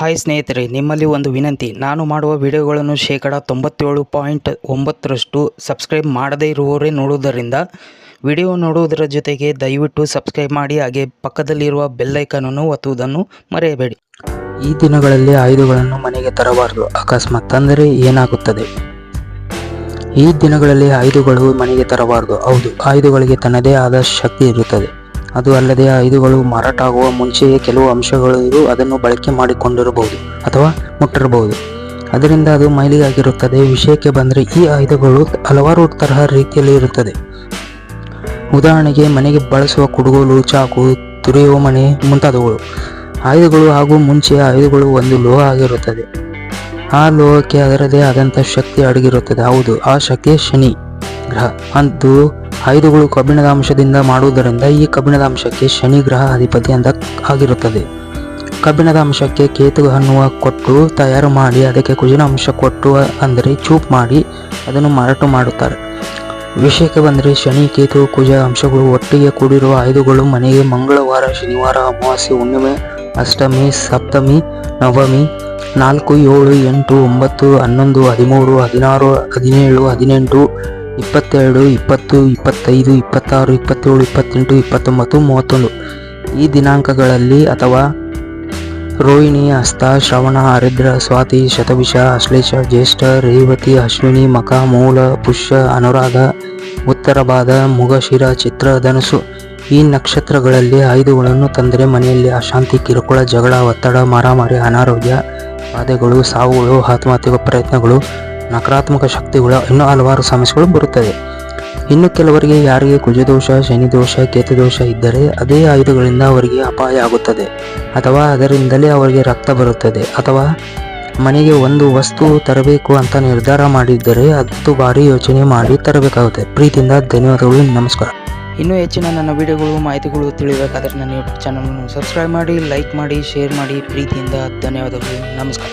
Hi ಸ್ನೇಹಿತರೆ, ನಿಮ್ಮಲ್ಲಿ ಒಂದು ವಿನಂತಿ. ನಾನು ಮಾಡುವ ವಿಡಿಯೋಗಳನ್ನು ಶೇಕಡ ತೊಂಬತ್ತೇಳು ಪಾಯಿಂಟ್ ಒಂಬತ್ತರಷ್ಟು ಸಬ್ಸ್ಕ್ರೈಬ್ ಮಾಡದೇ ಇರುವವರೇ ನೋಡುವುದರಿಂದ ವಿಡಿಯೋ ನೋಡುವುದರ ಜೊತೆಗೆ ದಯವಿಟ್ಟು ಸಬ್ಸ್ಕ್ರೈಬ್ ಮಾಡಿ, ಹಾಗೆ ಪಕ್ಕದಲ್ಲಿರುವ ಬೆಲ್ಲೈಕನನ್ನು ಒತ್ತುವುದನ್ನು ಮರೆಯಬೇಡಿ. ಈ ದಿನಗಳಲ್ಲಿ ಆಯುಧಗಳನ್ನು ಮನೆಗೆ ತರಬಾರದು. ಅಕಸ್ಮಾತ್ ತಂದರೆ ಏನಾಗುತ್ತದೆ? ಈ ದಿನಗಳಲ್ಲಿ ಆಯುಧಗಳು ಮನೆಗೆ ತರಬಾರದು. ಹೌದು, ಆಯುಧಗಳಿಗೆ ತನ್ನದೇ ಆದ ಶಕ್ತಿ ಇರುತ್ತದೆ. ಅದು ಅಲ್ಲದೆ ಆಯುಧಗಳು ಮಾರಾಟ ಆಗುವ ಮುಂಚೆಯೇ ಕೆಲವು ಅಂಶಗಳು ಅದನ್ನು ಬಳಕೆ ಮಾಡಿಕೊಂಡಿರಬಹುದು ಅಥವಾ ಮುಟ್ಟಿರಬಹುದು. ಅದರಿಂದ ಅದು ಮೈಲಿಗಾಗಿರುತ್ತದೆ ವಿಷಯಕ್ಕೆ ಬಂದರೆ ಈ ಆಯುಧಗಳು ಹಲವಾರು ತರಹ ರೀತಿಯಲ್ಲಿ ಇರುತ್ತದೆ. ಉದಾಹರಣೆಗೆ ಮನೆಗೆ ಬಳಸುವ ಕುಡುಗೋಲು, ಚಾಕು, ತುರಿಯುವ ಮನೆ ಮುಂತಾದವುಗಳು. ಆಯುಧಗಳು ಹಾಗೂ ಮುಂಚೆ ಆಯುಧಗಳು ಒಂದು ಲೋಹ ಆಗಿರುತ್ತದೆ. ಆ ಲೋಹಕ್ಕೆ ಅದರದೇ ಆದಂಥ ಶಕ್ತಿ ಅಡಗಿರುತ್ತದೆ. ಹೌದು, ಆ ಶಕ್ತಿ ಶನಿ, ಗ್ರಹ. ಅದು ಆಯುಧಗಳು ಕಬ್ಬಿಣದ ಅಂಶದಿಂದ ಮಾಡುವುದರಿಂದ ಈ ಕಬ್ಬಿಣದ ಅಂಶಕ್ಕೆ ಶನಿ ಗ್ರಹ ಅಧಿಪತಿ ಅಂತ ಆಗಿರುತ್ತದೆ. ಕಬ್ಬಿಣದ ಅಂಶಕ್ಕೆ ಕೇತು ಅನ್ನುವ ಕೊಟ್ಟು ತಯಾರು ಮಾಡಿ, ಅದಕ್ಕೆ ಕುಜಿನ ಅಂಶ ಕೊಟ್ಟು ಅಂದರೆ ಚೂಪ್ ಮಾಡಿ ಅದನ್ನು ಮಾರಾಟ ಮಾಡುತ್ತಾರೆ. ವಿಷಯಕ್ಕೆ ಬಂದರೆ ಶನಿ, ಕೇತು, ಕುಜ ಅಂಶಗಳು ಒಟ್ಟಿಗೆ ಕೂಡಿರುವ ಆಯುಧಗಳು ಮನೆಗೆ ಮಂಗಳವಾರ, ಶನಿವಾರ, ಅಮಾವಾಸ್ಯೆ, ಹುಣ್ಣಿಮೆ, ಅಷ್ಟಮಿ, ಸಪ್ತಮಿ, ನವಮಿ, ನಾಲ್ಕು, ಏಳು, ಎಂಟು, ಒಂಬತ್ತು, ಹನ್ನೊಂದು, ಹದಿಮೂರು, ಹದಿನಾರು, ಹದಿನೇಳು, ಹದಿನೆಂಟು ಇಪ್ಪತ್ತೆರಡು, ಇಪ್ಪತ್ತು, ಇಪ್ಪತ್ತೈದು, ಇಪ್ಪತ್ತಾರು, ಇಪ್ಪತ್ತೇಳು, ಇಪ್ಪತ್ತೆಂಟು, ಇಪ್ಪತ್ತೊಂಬತ್ತು, ಮೂವತ್ತೊಂದು. ಈ ದಿನಾಂಕಗಳಲ್ಲಿ ಅಥವಾ ರೋಹಿಣಿ ಹಸ್ತ ಶ್ರವಣ, ಹರಿದ್ರ, ಸ್ವಾತಿ ಶತವಿಷ ಅಶ್ಲೇಷ, ಜ್ಯೇಷ್ಠ, ರೇವತಿ, ಅಶ್ವಿನಿ ಮಖ ಮೂಲ, ಪುಷ್ಯ, ಅನುರಾಧ ಉತ್ತರ ಬಾಧ ಮುಗಶಿರ ಚಿತ್ರ, ಧನುಸು. ಈ ನಕ್ಷತ್ರಗಳಲ್ಲಿ ಆಯುಧಗಳನ್ನು ತಂದರೆ ಮನೆಯಲ್ಲಿ ಅಶಾಂತಿ, ಕಿರುಕುಳ, ಜಗಳ, ಒತ್ತಡ, ಮಾರಾಮಾರಿ, ಅನಾರೋಗ್ಯ, ಬಾಧೆಗಳು, ಸಾವುಗಳು ಆತ್ಮಹತ್ಯೆ ಪ್ರಯತ್ನಗಳು ನಕಾರಾತ್ಮಕ ಶಕ್ತಿಗಳು ಇನ್ನೂ ಹಲವಾರು ಸಮಸ್ಯೆಗಳು ಬರುತ್ತದೆ ಇನ್ನು ಕೆಲವರಿಗೆ ಯಾರಿಗೆ ಕುಜದೋಷ, ಶನಿದೋಷ, ಕೇತುದೋಷ ಇದ್ದರೆ ಅದೇ ಆಯುಧಗಳಿಂದ ಅವರಿಗೆ ಅಪಾಯ ಆಗುತ್ತದೆ. ಅಥವಾ ಅದರಿಂದಲೇ ಅವರಿಗೆ ರಕ್ತ ಬರುತ್ತದೆ. ಅಥವಾ ಮನೆಗೆ ಒಂದು ವಸ್ತು ತರಬೇಕು ಅಂತ ನಿರ್ಧಾರ ಮಾಡಿದ್ದರೆ ಹತ್ತು ಬಾರಿ ಯೋಚನೆ ಮಾಡಿ ತರಬೇಕಾಗುತ್ತೆ. ಪ್ರೀತಿಯಿಂದ ಧನ್ಯವಾದಗಳು, ನಮಸ್ಕಾರ. ಇನ್ನೂ ಹೆಚ್ಚಿನ ನನ್ನ ವಿಡಿಯೋಗಳು, ಮಾಹಿತಿಗಳು ತಿಳಿಬೇಕಾದರೆ ನನ್ನ ಯೂಟ್ಯೂಬ್ ಚಾನಲನ್ನು ಸಬ್ಸ್ಕ್ರೈಬ್ ಮಾಡಿ ಲೈಕ್ ಮಾಡಿ ಶೇರ್ ಮಾಡಿ. ಪ್ರೀತಿಯಿಂದ ಧನ್ಯವಾದಗಳು, ನಮಸ್ಕಾರ.